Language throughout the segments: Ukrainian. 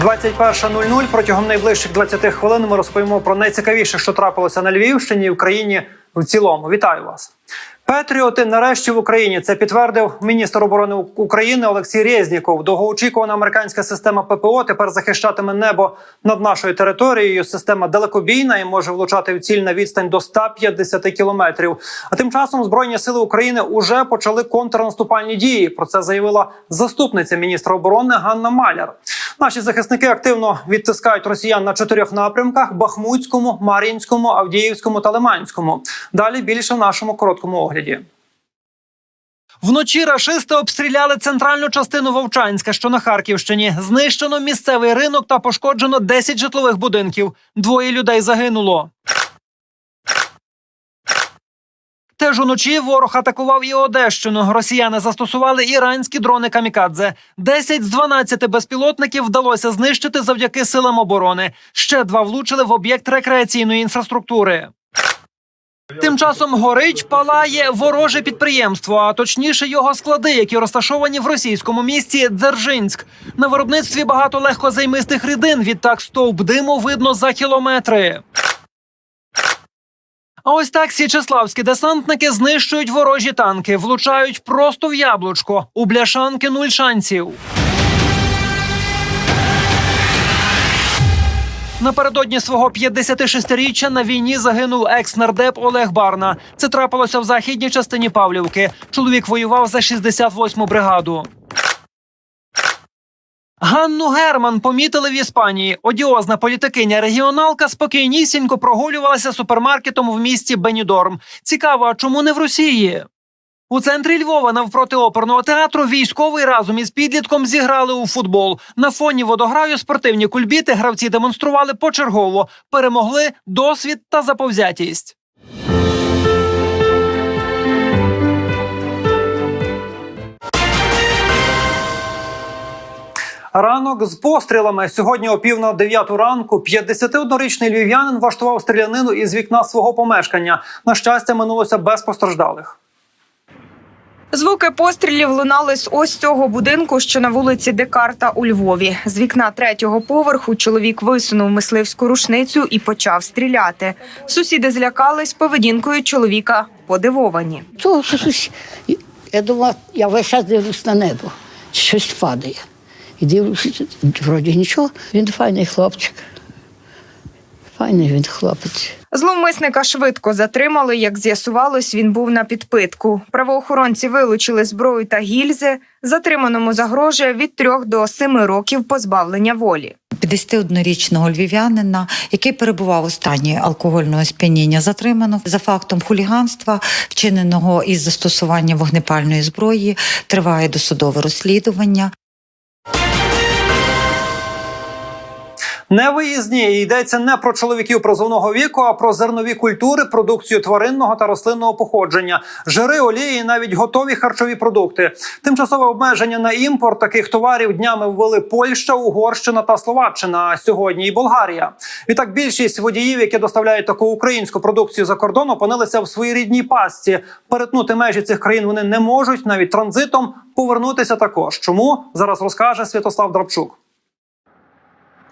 21.00. Протягом найближчих 20 хвилин ми розповімо про найцікавіше, що трапилося на Львівщині і в країні в цілому. Вітаю вас. Петріоти нарешті в Україні це підтвердив міністр оборони України Олексій Резніков. Довгоочікувана американська система ППО тепер захищатиме небо над нашою територією. Система далекобійна і може влучати в ціль на відстань до 150 кілометрів. А тим часом збройні сили України уже почали контрнаступальні дії. Про це заявила заступниця міністра оборони Ганна Маляр. Наші захисники активно відтискають росіян на чотирьох напрямках: Бахмутському, Мар'їнському, Авдіївському та Лиманському. Далі більше в нашому короткому огляді. Вночі рашисти обстріляли центральну частину Вовчанська, що на Харківщині. Знищено місцевий ринок та пошкоджено 10 житлових будинків. Двоє людей загинуло. Теж уночі ворог атакував і Одещину. Росіяни застосували іранські дрони камікадзе. 10 з 12 безпілотників вдалося знищити завдяки силам оборони. Ще два влучили в об'єкт рекреаційної інфраструктури. Тим часом горить палає вороже підприємство, а точніше його склади, які розташовані в російському місті Дзержинськ. На виробництві багато легкозаймистих рідин. Відтак стовп диму видно за кілометри. А ось так січеславські десантники знищують ворожі танки, влучають просто в яблучко. У бляшанки нуль шансів. Напередодні свого 56-річчя на війні загинув екс-нардеп Олег Барна. Це трапилося в західній частині Павлівки. Чоловік воював за 68-му бригаду. Ганну Герман помітили в Іспанії. Одіозна політикиня регіоналка спокійнісінько прогулювалася супермаркетом в місті Бенідорм. Цікаво, а чому не в Росії? У центрі Львова навпроти оперного театру військовий разом із підлітком зіграли у футбол. На фоні водограю спортивні кульбіти гравці демонстрували почергово, перемогли досвід та заповзятість. Ранок з пострілами сьогодні о пів на дев'яту ранку. 51-річний львів'янин влаштував стрілянину із вікна свого помешкання. На щастя, минулося без постраждалих. Звуки пострілів лунали з ось цього будинку, що на вулиці Декарта у Львові. З вікна третього поверху чоловік висунув мисливську рушницю і почав стріляти. Сусіди злякались поведінкою чоловіка, подивовані. Я думала, я весь час дивлюсь на небо, щось падає. І дивлюсь, вроді нічого, він файний хлопчик. Файний він хлопець. Зловмисника швидко затримали. Як з'ясувалось, він був на підпитку. Правоохоронці вилучили зброю та гільзи. Затриманому загрожує від трьох до семи років позбавлення волі. 51-річного львів'янина, який перебував у стані алкогольного сп'яніння, затримано за фактом хуліганства, вчиненого із застосуванням вогнепальної зброї. Триває досудове розслідування. Невиїзні І йдеться не про чоловіків призовного віку, а про зернові культури, продукцію тваринного та рослинного походження, жири, олії, і навіть готові харчові продукти. Тимчасове обмеження на імпорт таких товарів днями ввели Польща, Угорщина та Словаччина. А сьогодні і Болгарія. Відтак більшість водіїв, які доставляють таку українську продукцію за кордон, опинилися в своїй рідній пастці. Перетнути межі цих країн вони не можуть, навіть транзитом повернутися також. Чому зараз розкаже Святослав Драбчук.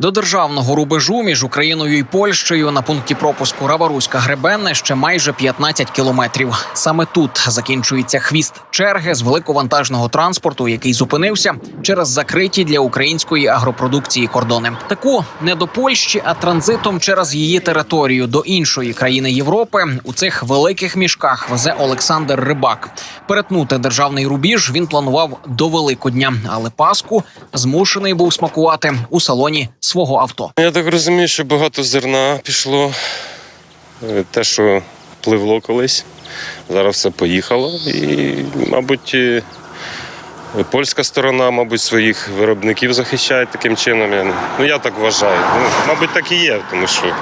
До державного рубежу між Україною і Польщею на пункті пропуску Раваруська Гребенне ще майже 15 кілометрів. Саме тут закінчується хвіст черги з великовантажного транспорту, який зупинився через закриті для української агропродукції кордони. Таку не до Польщі, а транзитом через її територію до іншої країни Європи у цих великих мішках везе Олександр Рибак. Перетнути державний рубіж він планував до Великодня, але Пасху змушений був смакувати у салоні свого авто. Я так розумію, що багато зерна пішло. Е, Те, що пливло колись, зараз все поїхало. І, мабуть, е, польська сторона, мабуть, своїх виробників захищає таким чином. Ну, я так вважаю. Ну, мабуть, так і є, тому що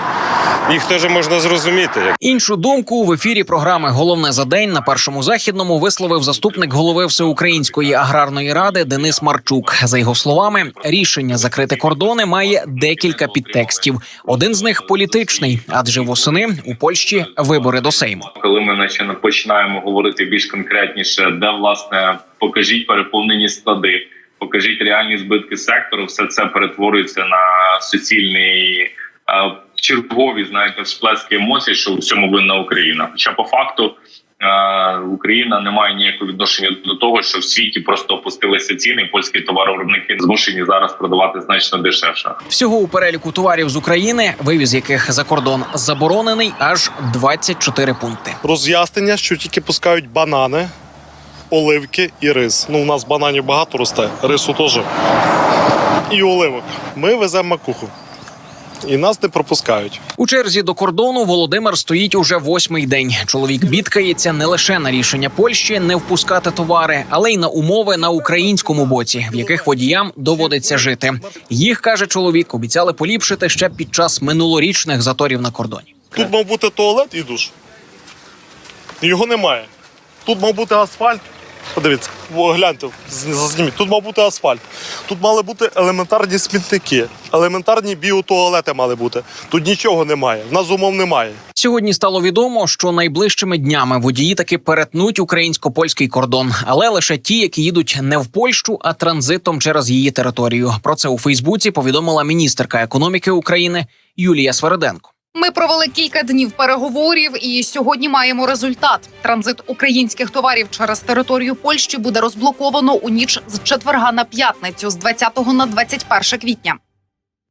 їх теж можна зрозуміти. Іншу думку в ефірі програми Головне за день на першому західному висловив заступник голови Всеукраїнської аграрної ради Денис Марчук. За його словами, рішення закрити кордони має декілька підтекстів. Один з них політичний, адже восени у Польщі вибори до Сейму. коли ми наче починаємо говорити більш конкретніше, де власне покажіть переповнені склади, покажіть реальні збитки сектору. Все це перетворюється на суцільний е, чергові, знаєте, всплески емоцій, що у всьому винна Україна. Хоча по факту. е, Україна не має ніякого відношення до того, що в світі просто опустилися ціни. і Польські товаровиробники змушені зараз продавати значно дешевше. Всього у переліку товарів з України, вивіз яких за кордон заборонений, аж 24 пункти. роз'яснення, що тільки пускають банани, оливки і рис. Ну, у нас бананів багато росте, рису теж. І оливок. Ми веземо макуху. І нас не пропускають. У черзі до кордону Володимир стоїть уже восьмий день. Чоловік бідкається не лише на рішення Польщі не впускати товари, але й на умови на українському боці, в яких водіям доводиться жити. Їх каже чоловік, обіцяли поліпшити ще під час минулорічних заторів на кордоні. Тут мав бути туалет і душ. Його немає. Тут мав бути асфальт. Подивіться, гляньте, зазніміть. Тут мав бути асфальт. Тут мали бути елементарні смітники, елементарні біотуалети мали бути. Тут нічого немає. В нас умов немає. Сьогодні стало відомо, що найближчими днями водії таки перетнуть українсько-польський кордон, але лише ті, які їдуть не в Польщу, а транзитом через її територію. Про це у Фейсбуці повідомила міністерка економіки України Юлія Свереденко. Ми провели кілька днів переговорів, і сьогодні маємо результат. Транзит українських товарів через територію Польщі буде розблоковано у ніч з четверга на п'ятницю, з 20 на 21 квітня.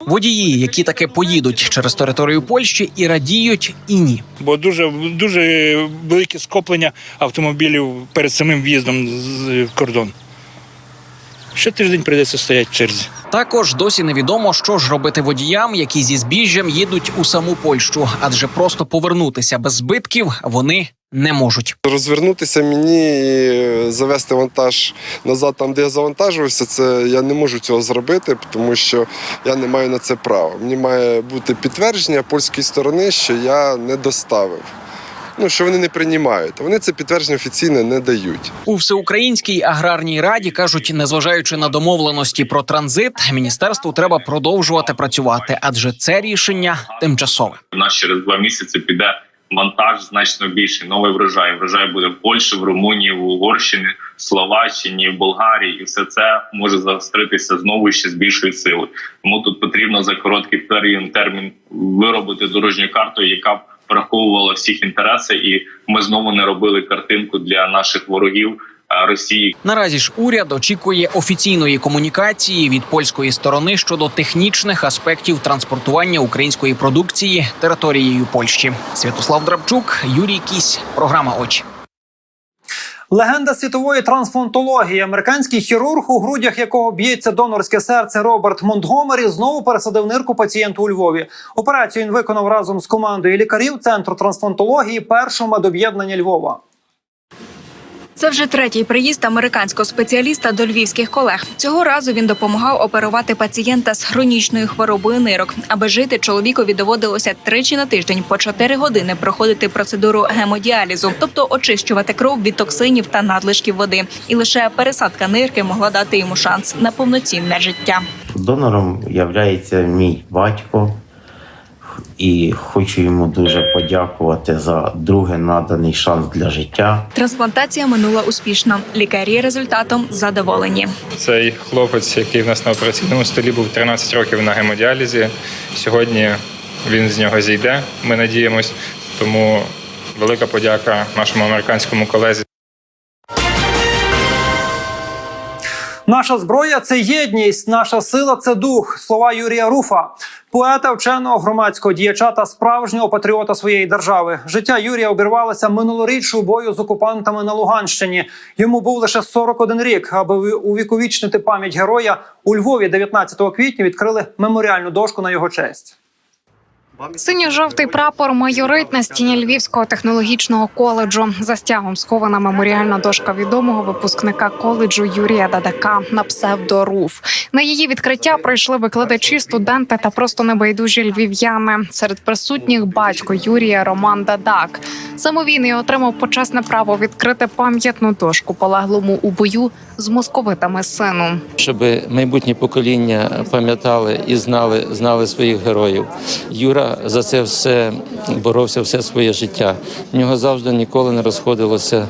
Водії, які таки поїдуть через територію Польщі, і радіють, і ні. бо дуже дуже велике скоплення автомобілів перед самим в'їздом з- в кордон. Ще тиждень прийдеться стояти в черзі. Також досі невідомо, що ж робити водіям, які зі збіжжям їдуть у саму Польщу, адже просто повернутися без збитків вони не можуть. Розвернутися мені і завести вантаж назад, там, де я завантажувався, це я не можу цього зробити, тому що я не маю на це права. Мені має бути підтвердження польської сторони, що я не доставив. Ну, що вони не приймають. Вони це підтвердження офіційно не дають. У всеукраїнській аграрній раді кажуть, незважаючи на домовленості про транзит, міністерству треба продовжувати працювати, адже це рішення тимчасове. У нас через два місяці піде вантаж значно більший. Новий врожай. Врожай буде в Польщі, в Румунії, в Угорщині, в Словаччині, в Болгарії, і все це може загостритися знову ще з більшою силою. Тому тут потрібно за короткий період термін виробити дорожню карту, яка враховувала всіх інтереси, і ми знову не робили картинку для наших ворогів Росії, Наразі ж уряд очікує офіційної комунікації від польської сторони щодо технічних аспектів транспортування української продукції територією Польщі. Святослав Драбчук, Юрій Кісь, програма Очі. Легенда світової трансплантології, американський хірург, у грудях якого б'ється донорське серце Роберт Монтгомері, знову пересадив нирку пацієнту у Львові. Операцію він виконав разом з командою лікарів центру трансплантології першого медоб'єднання Львова. Це вже третій приїзд американського спеціаліста до львівських колег. Цього разу він допомагав оперувати пацієнта з хронічною хворобою нирок. Аби жити, чоловікові доводилося тричі на тиждень по 4 години проходити процедуру гемодіалізу, тобто очищувати кров від токсинів та надлишків води. І лише пересадка нирки могла дати йому шанс на повноцінне життя. Донором являється мій батько, і хочу йому дуже подякувати за другий наданий шанс для життя. Трансплантація минула успішно. Лікарі результатом задоволені. Цей хлопець, який в нас на операційному столі був 13 років на гемодіалізі. Сьогодні він з нього зійде. Ми надіємось. Тому велика подяка нашому американському колезі. Наша зброя це єдність, наша сила це дух. Слова Юрія Руфа, поета, вченого громадського діяча та справжнього патріота своєї держави. Життя Юрія обірвалося минулоріч у бою з окупантами на Луганщині. Йому був лише 41 рік. Аби увіковічнити пам'ять героя у Львові 19 квітня відкрили меморіальну дошку на його честь. Синьо-жовтий прапор майорить на стіні Львівського технологічного коледжу. За стягом схована меморіальна дошка відомого випускника коледжу Юрія Дадака на псевдоруф. На її відкриття прийшли викладачі, студенти та просто небайдужі львів'яни. Серед присутніх батько Юрія Роман Дадак. Саме він і отримав почесне право відкрити пам'ятну дошку полеглому у бою з московитами сину. щоб майбутні покоління пам'ятали і знали, знали своїх героїв. Юра за це все боровся все своє життя. В нього завжди ніколи не розходилося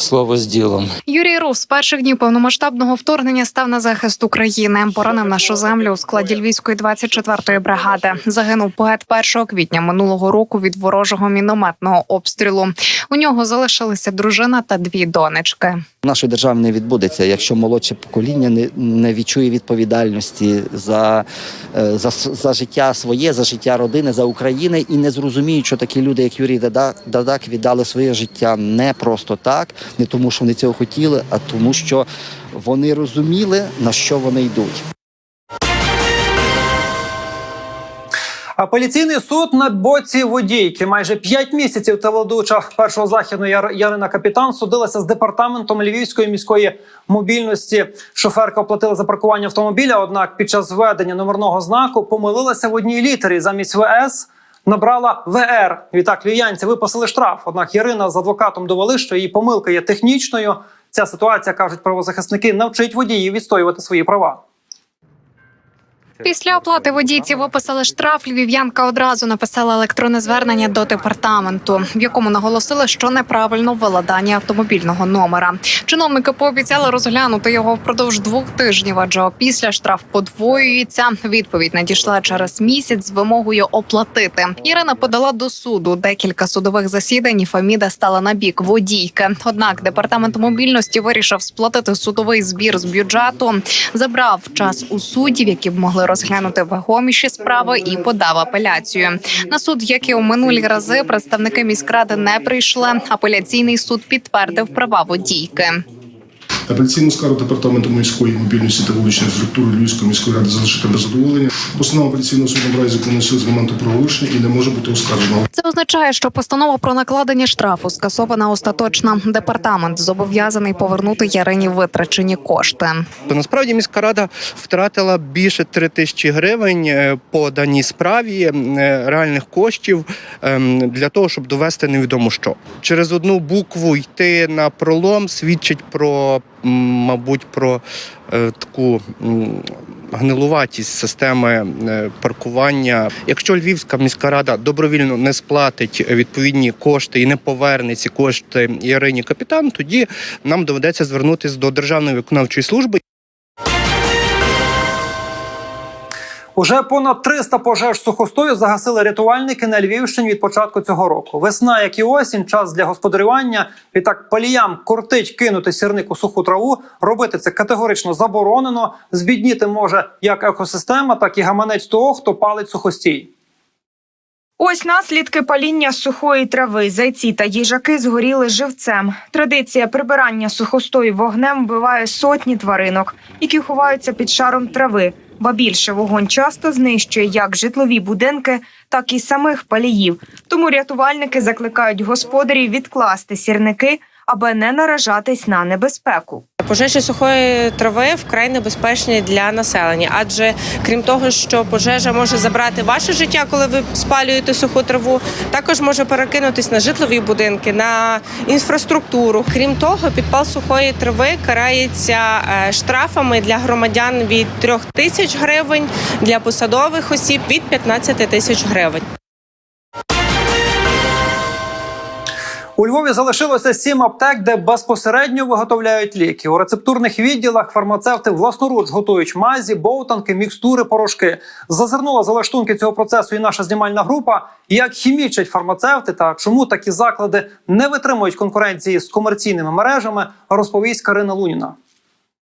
слово з ділом. Юрій Рус з перших днів повномасштабного вторгнення став на захист України. Боронив нашу землю у складі Львівської 24-ї бригади. Загинув поет 1 квітня минулого року від ворожого мінометного обстрілу. У нього залишилися дружина та дві донечки. Нашої держави не відбудеться, якщо молодше покоління не, не відчує відповідальності за, е, за, за життя своє, за життя родини, за Україну і не зрозуміють, що такі люди, як Юрій Дада- Дадак, віддали своє життя не просто так, не тому, що вони цього хотіли, а тому, що вони розуміли, на що вони йдуть. Апеляційний суд на боці водійки. Майже п'ять місяців телеведуча першого західного Яр- Ярина Капітан судилася з департаментом Львівської міської мобільності. Шоферка оплатила за паркування автомобіля. Однак під час введення номерного знаку помилилася в одній літері. Замість ВС набрала ВР. Відтак львів'янці виписали штраф. Однак Ярина з адвокатом довели, що її помилка є технічною. Ця ситуація кажуть правозахисники навчить водіїв відстоювати свої права. Після оплати водійці виписали штраф. Львів'янка одразу написала електронне звернення до департаменту, в якому наголосили, що неправильно ввела дані автомобільного номера. Чиновники пообіцяли розглянути його впродовж двох тижнів, адже після штраф подвоюється. Відповідь надійшла через місяць з вимогою оплатити. Ірина подала до суду декілька судових засідань. і Феміда стала на бік водійки. Однак департамент мобільності вирішив сплатити судовий збір з бюджету, забрав час у суддів, які б могли розглянути вагоміші справи, і подав апеляцію. На суд, як і у минулі рази, представники міськради не прийшли. Апеляційний суд підтвердив права водійки. Апеляційну скаргу департаменту міської мобільності та вуличної структури Львівської міської ради залишити без задоволення. Постанова апеляційного суду в разі виконує з моменту проголошення і не може бути оскаржена. Це означає, що постанова про накладення штрафу скасована остаточно. Департамент зобов'язаний повернути Ярині витрачені кошти. То насправді міська рада втратила більше 3 тисячі гривень е, по даній справі е, реальних коштів ем, для того, щоб довести невідомо що. Через одну букву йти на пролом свідчить про, мабуть, про е, таку. Гнилуватість системи е, паркування. Якщо Львівська міська рада добровільно не сплатить відповідні кошти і не поверне ці кошти Ярині Капітан, тоді нам доведеться звернутися до Державної виконавчої служби. Уже понад 300 пожеж сухостою загасили рятувальники на Львівщині від початку цього року. Весна, як і осінь, час для господарювання. Відтак паліям кортить кинути сірник у суху траву. Робити це категорично заборонено. Збідніти може як екосистема, так і гаманець того, хто палить сухостій. Ось наслідки паління сухої трави. Зайці та їжаки згоріли живцем. Традиція прибирання сухостою вогнем вбиває сотні тваринок, які ховаються під шаром трави. Ба більше вогонь часто знищує як житлові будинки, так і самих паліїв. Тому рятувальники закликають господарів відкласти сірники, аби не наражатись на небезпеку. Пожежі сухої трави вкрай небезпечні для населення, адже крім того, що пожежа може забрати ваше життя, коли ви спалюєте суху траву, також може перекинутись на житлові будинки, на інфраструктуру. Крім того, підпал сухої трави карається е, штрафами для громадян від 3 тисяч гривень, для посадових осіб від 15 тисяч гривень. У Львові залишилося сім аптек, де безпосередньо виготовляють ліки. У рецептурних відділах фармацевти власноруч готують мазі, боутанки, мікстури, порошки. Зазирнула за лаштунки цього процесу і наша знімальна група. Як хімічать фармацевти та чому такі заклади не витримують конкуренції з комерційними мережами, розповість Карина Луніна.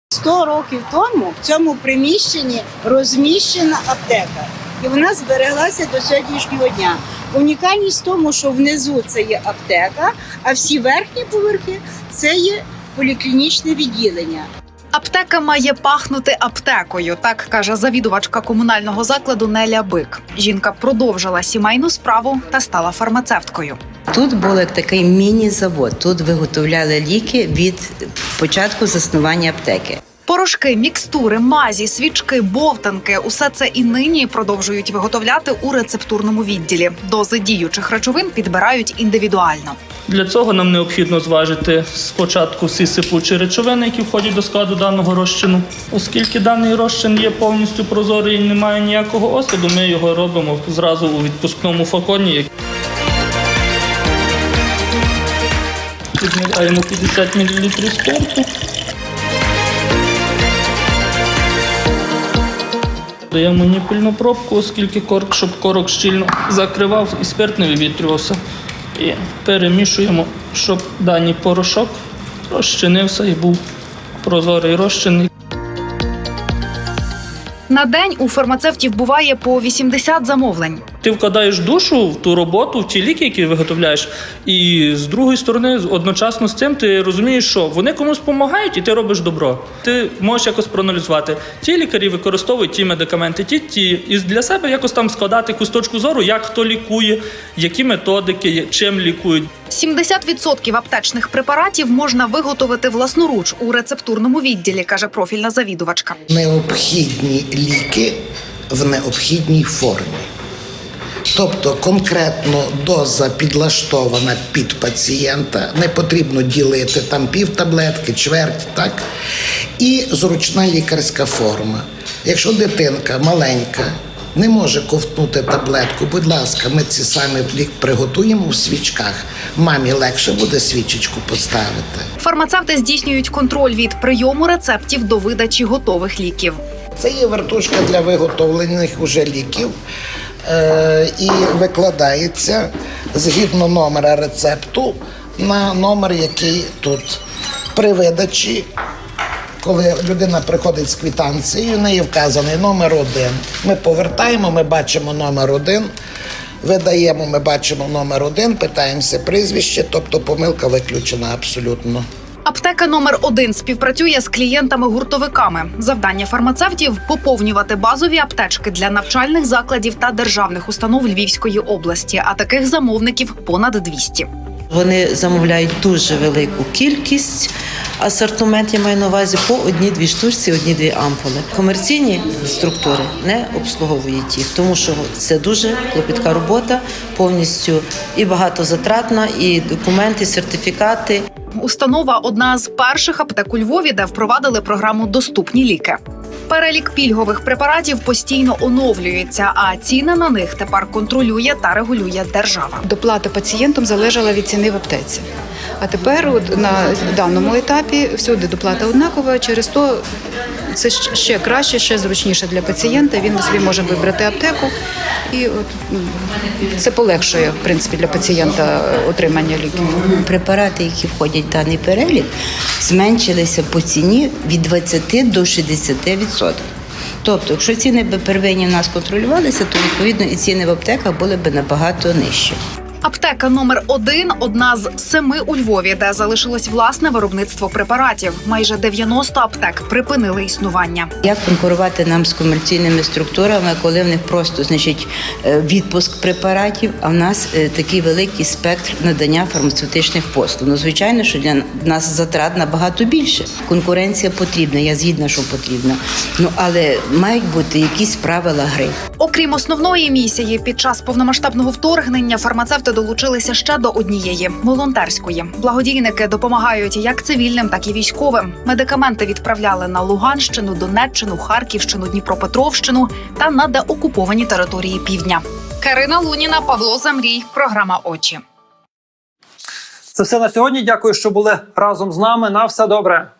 100 років тому в цьому приміщенні розміщена аптека, і вона збереглася до сьогоднішнього дня. Унікальність в тому, що внизу це є аптека, а всі верхні поверхи це є поліклінічне відділення. Аптека має пахнути аптекою, так каже завідувачка комунального закладу Неля Бик. Жінка продовжила сімейну справу та стала фармацевткою. Тут був такий міні-завод. Тут виготовляли ліки від початку заснування аптеки. Порошки, мікстури, мазі, свічки, бовтанки усе це і нині продовжують виготовляти у рецептурному відділі. Дози діючих речовин підбирають індивідуально. Для цього нам необхідно зважити спочатку всі сипучі речовини, які входять до складу даного розчину. Оскільки даний розчин є повністю прозорий і не має ніякого осаду, ми його робимо зразу у відпускному флаконі. Відміряємо 50 мл спирту. Даємо ніпільну пробку, оскільки корк, щоб корок щільно закривав і спирт не вивітрювався. І перемішуємо, щоб даний порошок розчинився і був прозорий розчинний. На день у фармацевтів буває по 80 замовлень. Ти вкладаєш душу в ту роботу, в ті ліки, які виготовляєш, і з другої сторони, одночасно з цим, ти розумієш, що вони комусь допомагають, і ти робиш добро. Ти можеш якось проаналізувати. Ті лікарі використовують ті медикаменти, ті ті, і для себе якось там складати якусь точку зору, як хто лікує, які методики, чим лікують. 70% аптечних препаратів можна виготовити власноруч у рецептурному відділі, каже профільна завідувачка. необхідні ліки в необхідній формі. Тобто конкретно доза підлаштована під пацієнта, не потрібно ділити там пів таблетки, чверть, так? І зручна лікарська форма. Якщо дитинка маленька, не може ковтнути таблетку, будь ласка, ми ці самі приготуємо в свічках. Мамі легше буде свічечку поставити. Фармацевти здійснюють контроль від прийому рецептів до видачі готових ліків. Це є вертушка для виготовлених уже ліків і викладається згідно номера рецепту на номер, який тут при видачі. Коли людина приходить з квитанцією, в неї вказаний номер один. Ми повертаємо, ми бачимо номер один, видаємо, ми бачимо номер один, питаємося прізвище, тобто помилка виключена абсолютно. Аптека номер 1 співпрацює з клієнтами-гуртовиками. Завдання фармацевтів поповнювати базові аптечки для навчальних закладів та державних установ Львівської області. А таких замовників понад 200. Вони замовляють дуже велику кількість. Асортимент я маю на увазі по одній-дві штучці, одні-дві ампули. Комерційні структури не обслуговують їх, тому що це дуже клопітка робота, повністю і багатозатратна, і документи, сертифікати. Установа одна з перших аптек у Львові, де впровадили програму Доступні ліки. Перелік пільгових препаратів постійно оновлюється, а ціни на них тепер контролює та регулює держава. Доплата пацієнтам залежала від ціни в аптеці. А тепер от, на даному етапі всюди доплата однакова. Через то це ще краще, ще зручніше для пацієнта. Він собі може вибрати аптеку, і от це полегшує в принципі для пацієнта е, отримання ліків. Препарати, які входять в даний перелік, зменшилися по ціні від 20 до 60%. Тобто, якщо ціни б первинні в нас контролювалися, то відповідно і ціни в аптеках були б набагато нижчі. Аптека номер 1 – одна з семи у Львові, де залишилось власне виробництво препаратів. Майже 90 аптек припинили існування. Як конкурувати нам з комерційними структурами, коли в них просто значить е, відпуск препаратів, а в нас е, такий великий спектр надання фармацевтичних послуг. Ну, звичайно, що для нас затрат набагато більше. Конкуренція потрібна, я згідна, що потрібна. Ну але мають бути якісь правила гри. Окрім основної місії, під час повномасштабного вторгнення фармацевти долучилися ще до однієї волонтерської. Благодійники допомагають як цивільним, так і військовим. Медикаменти відправляли на Луганщину, Донеччину, Харківщину, Дніпропетровщину та на деокуповані території півдня. Карина Луніна, Павло Замрій. Програма Очі. Це все на сьогодні. Дякую, що були разом з нами. На все добре.